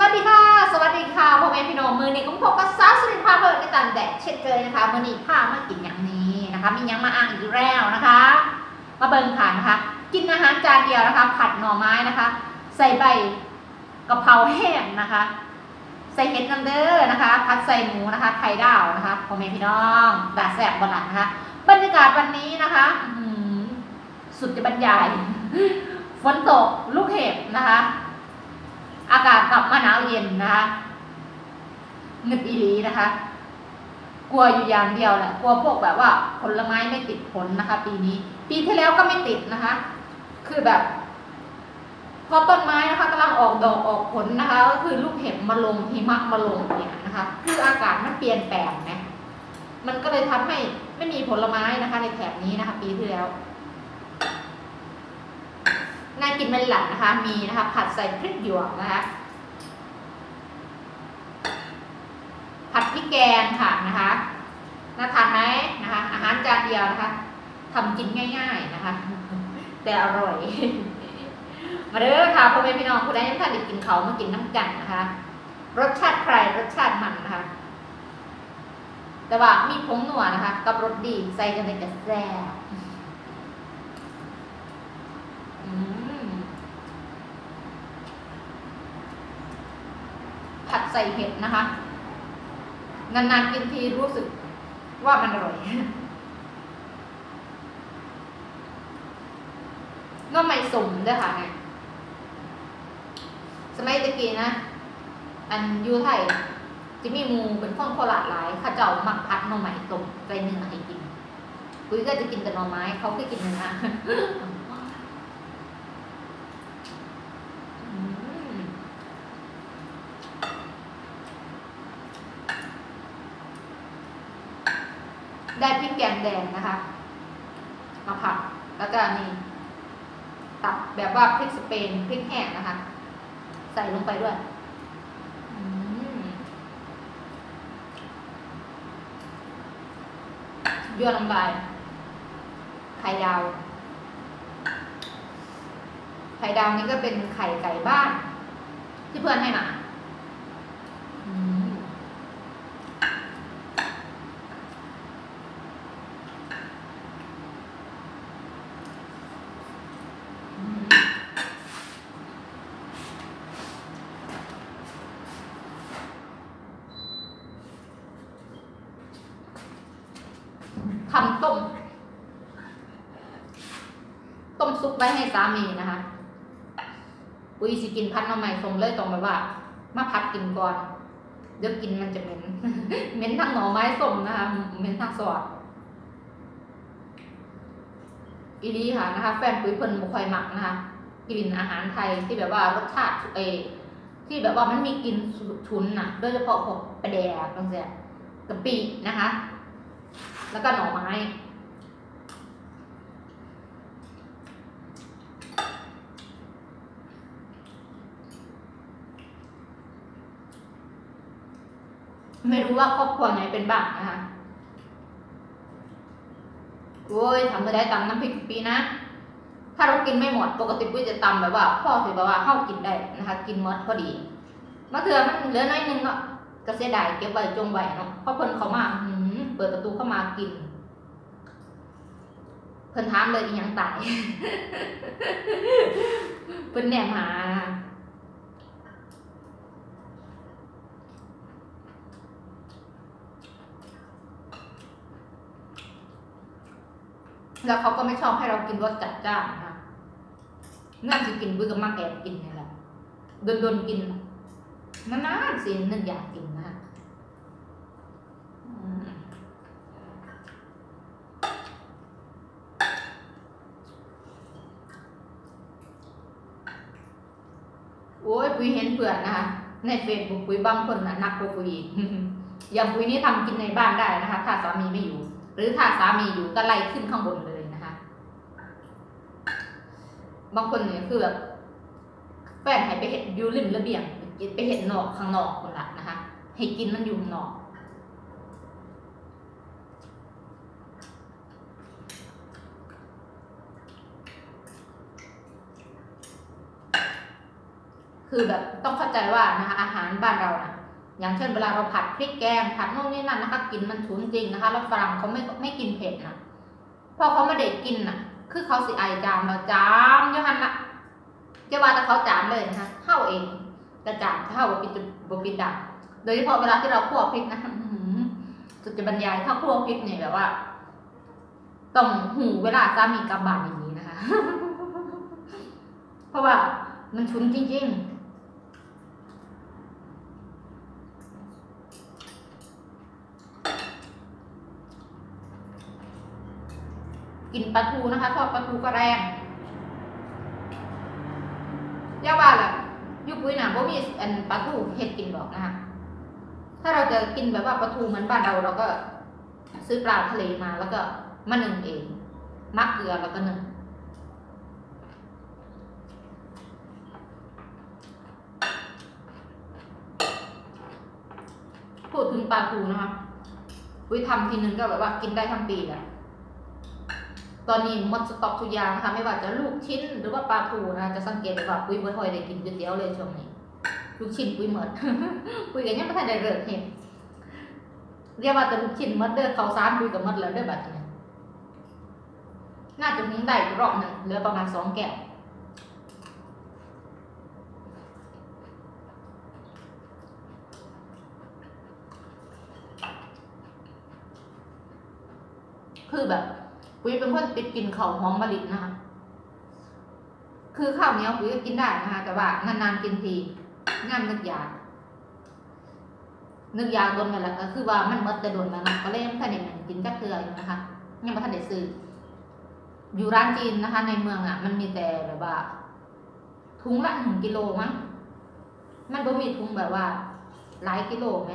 วัสดีค่ะ สวัสดีค่ะพ่อแม่พี่น้องมือนี้ก็พบกับสาวสุรินทร์พาเพลินในตามแดดเช่นเคยนะคะมือนี้พามากินอย่างนี้นะคะ มียังมาอ่างอีกแล้วนะคะ มาเบิ่งค่ะนะคะ กินอาหารจานเดียวนะคะ ผัดหน่อไม้นะคะ ใส่ใบกะเพราแห้งนะคะ ใส่เห็ดน้ำเด้อนะคะผัดใส่หมูนะคะไข่ดาวนะคะพ่อแม่พี่น้องดาแซ่บบหลังนะคะ บรรยากาศวันนี้นะคะสุดจะบรรยายฝนตกลูกเห็บนะคะ อากาศกลับมาหนาวเย็นนะคะนึกอีลีนะคะ กลัวอยู่อย่างเดียวแหละกลัวพวกแบบว่าผลไม้ไม่ติดผลนะคะ ปีนี้ ปีที่แล้วก็ไม่ติดนะคะ คือแบบ พอต้นไม้นะคะกำลังออกดอกออกผลนะคะ ก็คือลูกเห็บมาลงหิมะมาลงเนี่ยนะคะ คืออากาศมันเปลี่ยนแปลงนะมันก็เลยทำให้ไม่มีผลไม้นะคะ ในแถบนี้นะคะ ปีที่แล้ว น่ากินเป็นหลักนะคะ มีนะคะ ผัดใส่พริกหยวกนะคะ ผัดพริกแกงค่ะนะคะน่าทานไหมนะคะ อาหารจานเดียวนะคะทำกินง่าย ๆนะคะ แต่อร่อย มาเด้อค่ะพ่อแม่พี่น้องผู้ใดยังทานได้กินเขามากินน้ำกันนะคะ รสชาติใครรสชาติมันนะคะ แต่ว่ามีผงหนัวนะคะ กับรสดีใส่กันในกระแซ่บอืมผัดใส่เห็ดนะคะ นานๆกินทีรู้สึกว่ามันอร่อยก็ไม่สมด้วยค่ะเนี่ยสมัยตะกี้นะ อันยูไทยจะมีมูเป็นข้องโคราชหลายข้าเจ้ามักพัดหน่อไม้สมใจเนื้อให้กินกุยก็จะกินแต่หน่อไม้เขาคือกินเนื้อมได้พริก แดงนะคะมาผัดแล้วก็นี่ตัดแบบว่าพริกสเปนพริกแห้งนะคะ ใส่ลงไปด้วยอืมยั่วน้ำลายไข่ดาว ไข่ดาวนี่ก็เป็นไข่ไก่บ้าน ที่เพื่อนให้มาอืมอืมทำต้ม ต้มซุปไว้ให้สามีนะคะอุ้ยสิกินพัดหน้ำ ใหม่ทรงเลยตรงแบบว่ามาพัดกินก่อนเดี๋ยวกินมันจะเหม็นเหม็นทั้งหน่อไม้ส้มนะคะเหม็นทั้งซอสอีดีค่ะนะคะ แฟนปุ้ยเพิ่นบุคอยหมักนะคะกลิ่นอาหารไทยที่แบบว่ารสชาติเอที่แบบว่ามันมีกลิ่นฉุนน่ะ โดยเฉพาะพวกปลาแดกบางอย่างกะปินะคะ แล้วก็หน่อไม้ ไม่รู้ว่าครอบครัวไหนเป็นบ้างนะคะโอ้ยทำไม่ได้ตำน้ำพริกปีนะ ถ้าเรากินไม่หมด ปกติปุ้ยจะตำแบบว่า พ่อถือแบบว่าเข้ากินได้นะคะ กินหมดพอดีมะเขือมันเหลือน้อยนึงเนาะก็เสียดายเก็บไว้จงไว้เนาะเพราะเพิ่นเขามาหืมเปิดประตูเข้ามากิน เพิ่นถามเลยอีหยังตาย เพิ่นแหนมหานะคะ แล้วเขาก็ไม่ชอบให้เรากินรสจัดจ้านนะนั่นสิกินบุ้ยกับมักแอบกินนี่แหละโดนๆกินนานๆสินึกอยากกินนะโอ้ยปุยเห็นเพื่อนนะคะในเฟซบุ๊กปุยบางคนนะนักกว่าปุยอีกอย่างปุยนี่ทำกินในบ้านได้นะคะ ถ้าสามีไม่อยู่ หรือถ้าสามีอยู่ก็ไล่ขึ้นข้างบนเลยนะคะ บางคนเนี่ยคือแบบแฟนให้ไปเห็นอยูริมระเบียงไปเห็นนอกข้างนอกคนละนะคะ ให้กินมันอยู่ข้างนอกคือแบบต้องเข้าใจว่านะคะอาหารบ้านเรานะอย่างเช่นเวลาเราผัดพริกแกงผัดนู่นนี่นั่นนะคะ กินมันฉุนจริงนะคะ แล้วฝรั่งเขาไม่ไม่กินเผ็ดนะพอเขาไม่ได้กินน่ะ คือเขาสิไอจามเราจามยังหันละจะว่าแต่เขาจามเลยนะคะเข้าเองกระจามเข้าบปิดบปิดดับโดยเฉพาะเวลาที่เราคั่วพริกนะหือสุดจะบรรยายถ้าคั่วพริกเนี่ยแบบว่าต้องหูเวลาสามีกลับบานอย่างนี้นะคะ เพราะว่ามันชุนจริง ๆ กินปลาทูนะคะทอดปลาทูก็แรงย่าว่าแหละยุคปุ้ยน่ะบ่มีอันปลาทูเห็ดกินหรอกนะคะถ้าเราจะกินแบบว่าปลาทูเหมือนบ้านเราเราก็ ซื้อปลาทะเลมาแล้วก็มาหนึ่งเอง มักเกลือแล้วก็หนึ่งพูดถึงปลาทูนะคะวิทำทีนึงก็แบบว่ากินได้ทั้งปีแหละ ตอนนี้หมดสต็อกทุกอย่างนะคะไม่ว่าจะลูกชิ้นหรือว่าปลาทูนะคะจะสังเกตได้ว่าปุ้ยไม่ค่อยได้กินก๋วยเตี๋ยวเลยช่วงนี้ลูกชิ้นปุ้ยหมดปุ้ยกันยังไม่ทันได้เลิกเห็นเรียกว่าแต่ลูกชิ้นหมดเด้อเขาวสารปุ้ยกับมดแล้วเด้อแบัดนี้น่าจะหุงได้รอบหนึ่งเหลือประมาณสองแก้วคือแบบ ปุ้ยเป็นคนติดกินข้าวหอมมะลินะคะ คือข้าวเหนียวปุ้ยก็กินได้นะคะแต่ว่านานๆกินทีงามนึกยากนึกยากโดนกันแล้วก็คือว่ามันมดแต่โดนแล้วนะก็เลยยังไม่ทันได้กินจักเทืออยู่นะคะยังไม่ทันได้ซื้ออยู่ร้านจีนนะคะ ในเมืองอะ มันมีแต่แบบว่าถุงละหนึ่งกิโลมั้งมันบ่มีถุงแบบว่า หลายกิโลไหม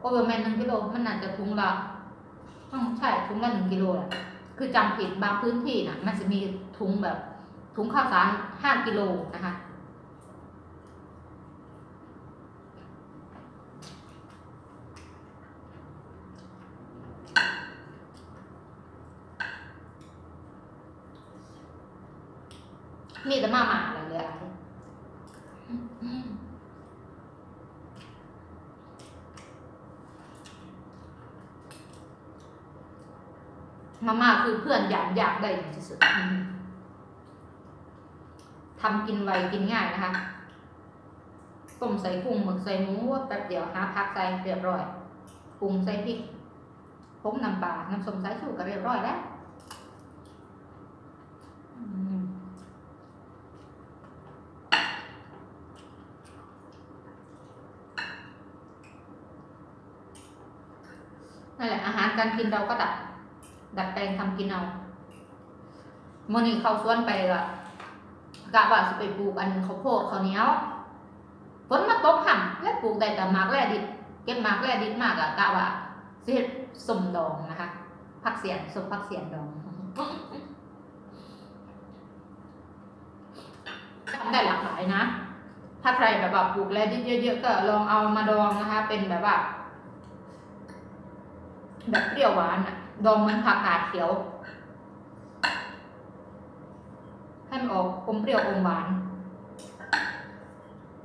โอเวอร์แมนหนึ่งกิโลมันน่าจะถุงละ อืมใช่ถุงละหนึ่งกิโลแหละคือจำผิดบางพื้นที่น่ะ มันจะมีถุงแบบถุงข้าวสารห้ากิโลนะคะมีแต่มาหมาเลยเลยอะไร มาม่าคือเพื่อนอยากอยากได้ที่สุดอืมทำกินไวกินง่ายนะคะต้มใส่กุ้งหมึกใส่หมูแป๊บเดียวหาพักใส่เรียบร้อยปรุงใส่พริกผงน้ำปลาน้ำส้มสายชูก็เรียบร้อยแล้วอืมนั่นแหละอาหารการกินเราก็ดัด ดัดแปลงทำกินเอาโมอนี่เขาสวนไปละกะว่าสิไปปลูกอันข้าวโพดข้าวเหนียวฝนมาตกห่ำและปลูกได้แต่หมากแร่ดิบเก็บหมากแร่ดิบมากอะกะว่าสิเฮ็ดสมดองนะคะผักเสียนสมผักเสียนดองทำได้หลากหลายนะถ้าใครแบบว่าปลูกแร่ดิบเยอะๆก็ลองเอามาดองนะคะ เป็นแบบว่า แบบเปรี้ยวหวานอะ ดองเหมันผักกาดเขียว ให้มันออกอมเปรี้ยวอมหวาน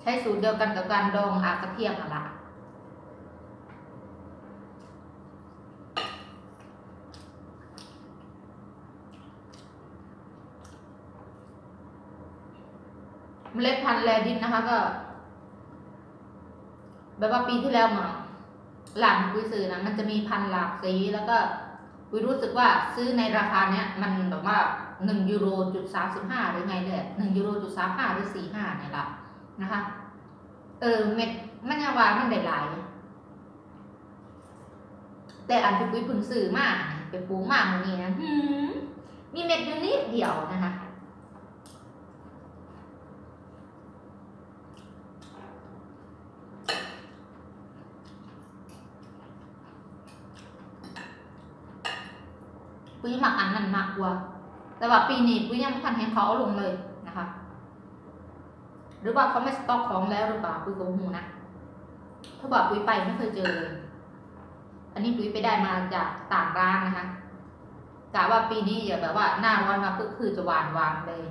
ใช้สูตรเดียวกันกับการดองอากระเทียมอะละเมล็ดพันธุ์แลดินนะคะก็แบบว่าปีที่แล้วมาหลังกุยซื้อนะมันจะมีพันหลากสีแล้วก็ วิรู้สึกว่าซื้อในราคาเนี้ยมันแบบว่าหนึ่งยูโรจุดสามสิบห้าหรือไงเนี่ยหนึ่งยูโรจุดสามห้าหรือสี่ห้าเนี่ยละนะคะ เออเม็ดมันยาวามันได้หลาย แต่อันที่กุยพึงซื้อมากไปปูมากมันนี้นะมีเม็ดอยู่นิดเดียวนะคะ ปุ้ยหมักอันนั้นมา กกว่าแต่ว่าปีนี้ปุ้ยยังไม่ทันเห็นเขาเอาลงเลยนะคะ หรือว่าเขาไม่สต็อกของแล้วหรือเปล่าปุ้ยโกหูนะถ้าบอกปุ้ยไปไม่เคยเจอเลยอันนี้ปุ้ยไปได้มาจากต่างร้านนะคะกะว่าปีนี้อย่าแบบว่าหน้าร้อนมาปุ๊คือจะหวานหวานเลย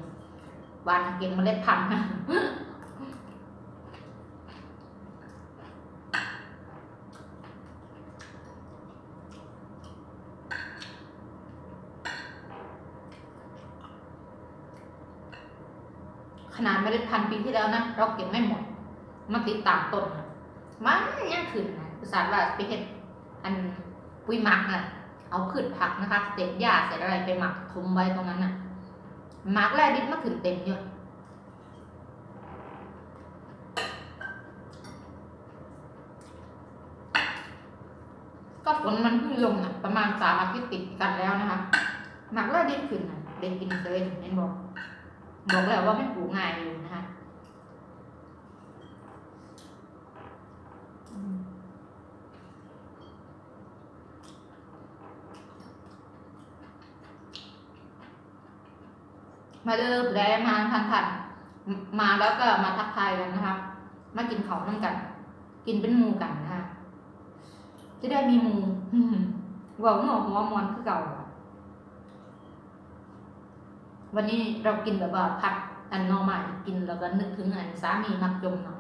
หวานเก็บเมล็ดพันธุ์นะ ขนาดเมล็ดพันธุ์ปี ที่แล้วนะเราเก็บไม่หมดมันติดตามต้นมันยังขึ้นนะอุตส่าห์ว่าไปเห็ดอันปุยหมักน่ะเอาขึ้นผักนะคะเศษหญ้าเศษอะไรไปหมักทุมไว้ตรงนั้นน่ะหมักแร่ดิบมาขึ้นเต็มเยอะก็ฝนมันเพิ่งลงน่ะประมาณสามอาทิตย์ติดกันแล้วนะคะหมักแร่ดิบขึ้นน่ะเด็กกินเลยเห็นบอกบอกแล้วว่าไม่ปลูกง่ายอยู่นะคะอืม มาเดิมได้มาทันทันมาแล้วก็มาทักทายกันนะคะ มากินเขาวน้ำกัน กินเป็นหมูกันนะคะจะได้มีหมูอืมเว่าหัวหัวมอนคือเก่า วันนี้เรากินแบบว่าผักอันนอใหม่กินแล้วก็นึกถึงอันสามีมักจมเนาะ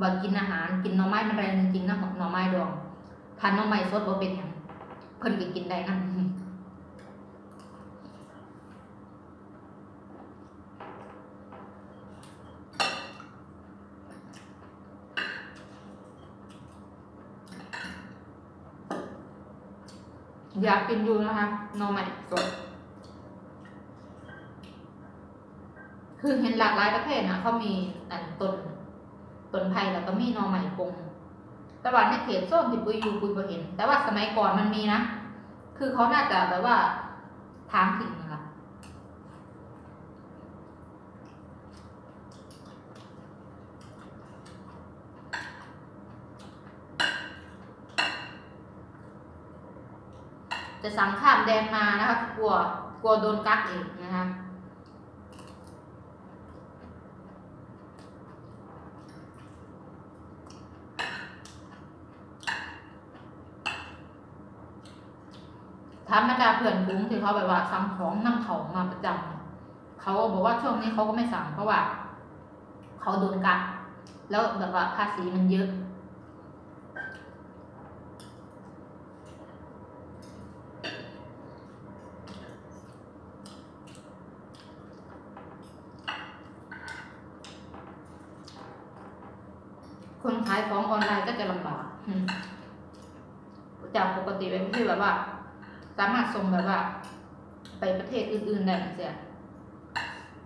ว่ากินอาหารกินหน่อไม้มันแรงจริงๆนะหน่อไม้ดองทานหน่อไม้สดบ่เป็นยังเพิ่นก็กินได้นะ อยากกินอยู่นะคะหน่อไม้สดคือเห็นหลากหลายประเภทนะเขามีอันต้นต้นไผ่แล้วก็มีหน่อไม้ปงแต่ว่าในเขตโซนที่ปุยอยู่ปุยบ่เห็น แต่ว่าสมัยก่อนมันมีนะ คือเขาน่าจะแบบว่าทางถิ่นนะคะ จะสั่งข้ามแดนมานะคะกลัวกลัวโดนกักอีกนะคะถามบรรดาเพื่อนกุ้งที่เขาแบบว่าสั่งของนำของมาประจำเขาบอกว่าช่วงนี้เขาก็ไม่สั่งเพราะว่าเขาโดนกักแล้วแบบว่าภาษีมันเยอะ คนขายของออนไลน์ก็จะลำบากอืมจากปกติเป็นที่แบบว่า สามารถส่งแบบว่า ไปประเทศอื่นๆได้เสีย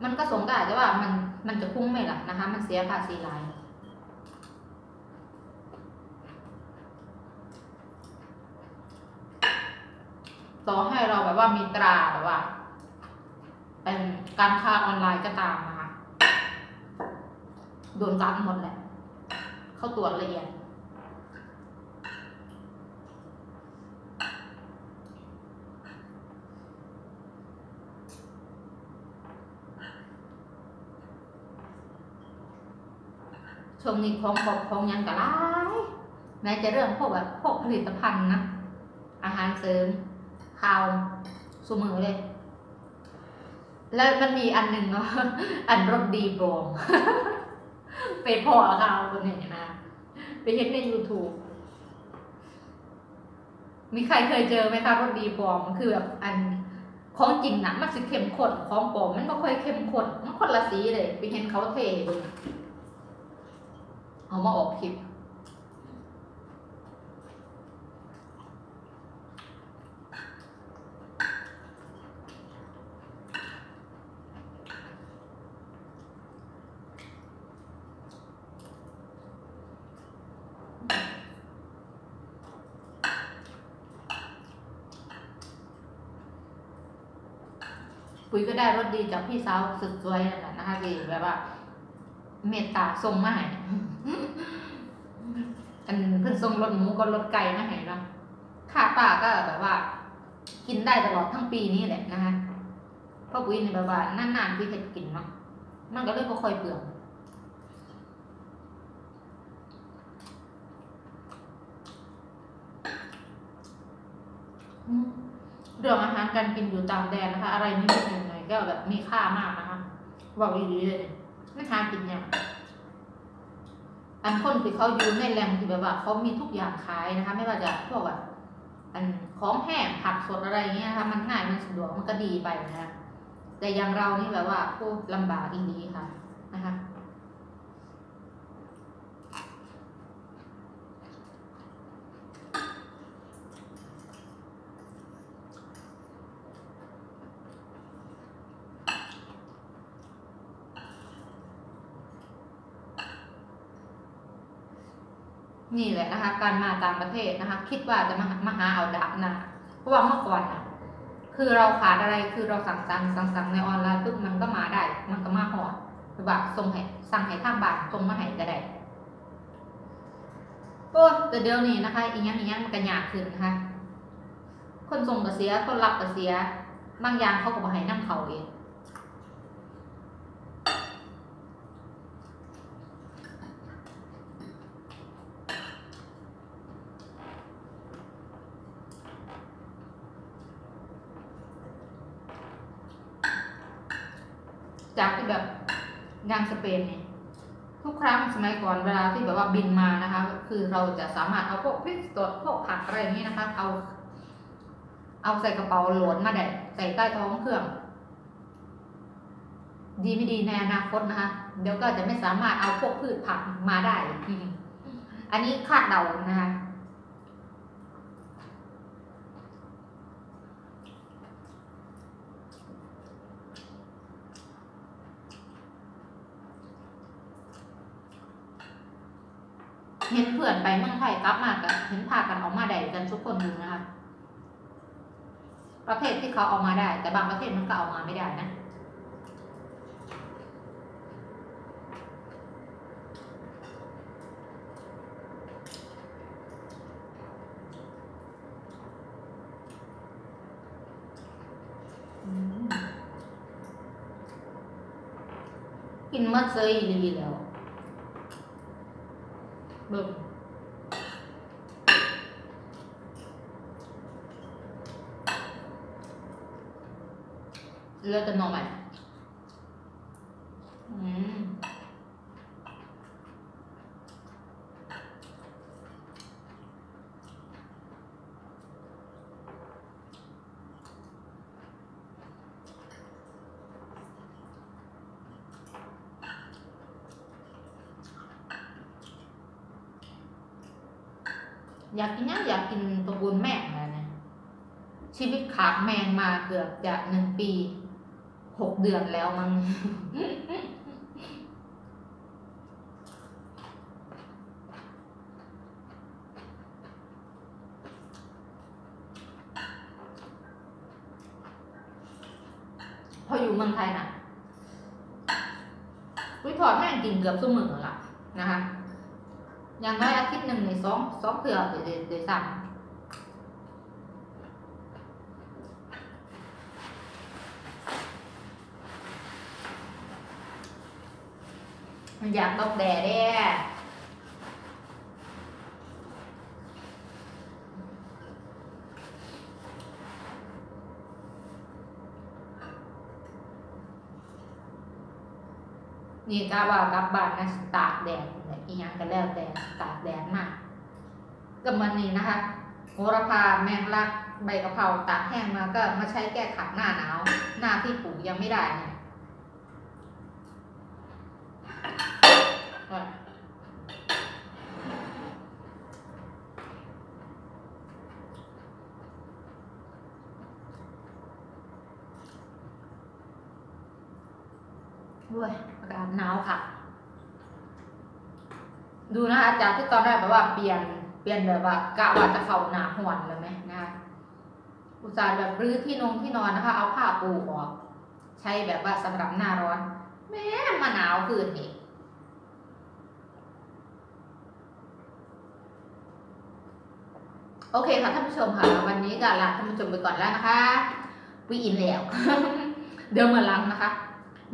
มันก็ส่งได้แต่ว่ามันมันจะคุ้มไหมล่ะนะคะ มันเสียภาษีหลายต่อให้เราแบบว่ามีตราแบบว่า เป็นการค้าออนไลน์ก็ตามนะคะ โดนจับหมดแหละ เข้าตรวจละเอียด ช่วงนี้ของของของยังกะไรแม้จะเรื่องพวกแบบพวกผลิตภัณฑ์นะ อาหารเสริมข้าวสมือเลย แล้วมันมีอันหนึ่งเนาะอันรสดีปลอมไปพอข่าวคนนี้นะ ไปเห็นใน YouTube มีใครเคยเจอไหมคะรสดีปลอมมันคือแบบอันของจริงนะมันสิเข้มข้นของปลอมมันไม่ค่อยเข้มข้นมันคนละสีเลย ไปเห็นเขาเทดู เอามาออกคลิปปุ๋ยก็ได้รถดีจากพี่สาวสุดสวยนั่นแหละนะคะที่แบบว่า เมตตาส่งมาให้ อันเพิ่นส่งรถหมูก็รถไก่มาให้เนาะค่าป้าก็แบบว่า กินได้ตลอดทั้งปีนี้แหละนะคะพราะปุ๋ยนี่แบบว่านานๆพี่เห็ดกินเนาะมันก็เลยบ่ค่อยเปลืองเรื่องอาหารการกินอยู่ตามแดนนะคะ อะไรนี่เป็นยังไงก็แบบมีค่ามากนะคะบอกดีๆเลยไม่หากินเนี่าก อันคนที่เขาอยู่ในแหล่งที่แบบว่าเขามีทุกอย่างขายนะคะ ไม่ว่าจะพวกแบบอันของแห้งผักสดอะไรเงี้ยนะคะมันง่ายมันสะดวกมันก็ดีไปนะคะแต่อย่างเรานี่แบบว่าผู้ลำบากอีนี้ค่ะนะคะ นี่แหละนะคะ การมาต่างประเทศนะคะ คิดว่าจะมามาหาเอาดับนะเพราะว่าเมื่อก่อนนะคือเราขาดอะไรคือเราสั่งสั่งสั่งสั่งในออนไลน์ปุ๊บมันก็มาได้ มันก็มาหอดคือแบบส่งให้สั่งให้ทางบ้านส่งมาให้ก็ได้โอ้แต่เดี๋ยวนี้นะคะ อีกอย่างอีกอย่างมันก็ยากขึ้นนะคะ คนส่งก็เสียคนรับก็เสีย บางอย่างเขาก็บอกให้นั่งเขาเอง จากที่แบบงานสเปนเนี่ยทุกครั้งสมัยก่อนเวลาที่แบบว่าบินมานะคะ คือเราจะสามารถเอาพวกพริกสดพวกผักอะไรอย่างนี้นะคะ เอา เอาใส่กระเป๋าโหลดมาได้ใส่ใต้ท้องเครื่อง ดีไม่ดีในอนาคตนะคะ เดี๋ยวก็จะไม่สามารถเอาพวกพืชผักมาได้อันนี้คาดเดานะคะ เห็นเพื่อนไปเมืองไทยกลับมากันเห็นพากันออกมาได้กันทุกคนอยู่นะคะ ประเทศที่เขาเอามาได้ แต่บางประเทศมันก็เอามาไม่ได้นะอืมกินมัดเซยอีหลีแล้ว เบิ่ง เลือดจะนอนไหมอืมอยากกินยังอยากกินตัวบุญแม่งเลยนะชีวิตขาดแมงมาเกือบจะหนึ่งปี หกเดือนแล้วมั้งพออยู่เมืองไทยน่ะวิถอดแม่งกินเกือบทุกมื้อละนะคะ อย่างน้อยอาทิตย์หนึ่งในสองสองเถื่อเดี๋ยวเดี๋ยวเดี๋ยวสั่ง มันอยากตกแดดเด้นี่กาว่ากลับบ้านนะตากแดดอีหยังก็แล้วแต่ตากแดดมากกับมันนี้นะคะโหระพาแมงลักใบกะเพราตากแห้งมาก็มาใช้แก้ขัดหน้าหนาว หน้าที่ปลูกยังไม่ได้เนี่ย ด้วยอากาศหนาวค่ะ ดูนะคะจากที่ตอนแรกแบบว่าเปลี่ยนเปลี่ยนแบบว่ากะว่าจะเข้าหนาหวนเลยไหมนะคะอุตส่าห์แบบรื้อที่นงที่นอนนะคะ เอาผ้าปูออก ใช้แบบว่าสำหรับหน้าร้อน แม่มาหนาวคืนนี้โอเคค่ะท่านผู้ชมค่ะ วันนี้ก็ลาท่านผู้ชมไปก่อนแล้วนะคะวีอินแล้ว เดี๋ยวมาลังนะคะ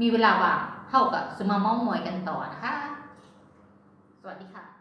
มีเวลาว่างเท่ากับสมาเมาหมอยกันต่อนะคะ สวัสดีค่ะ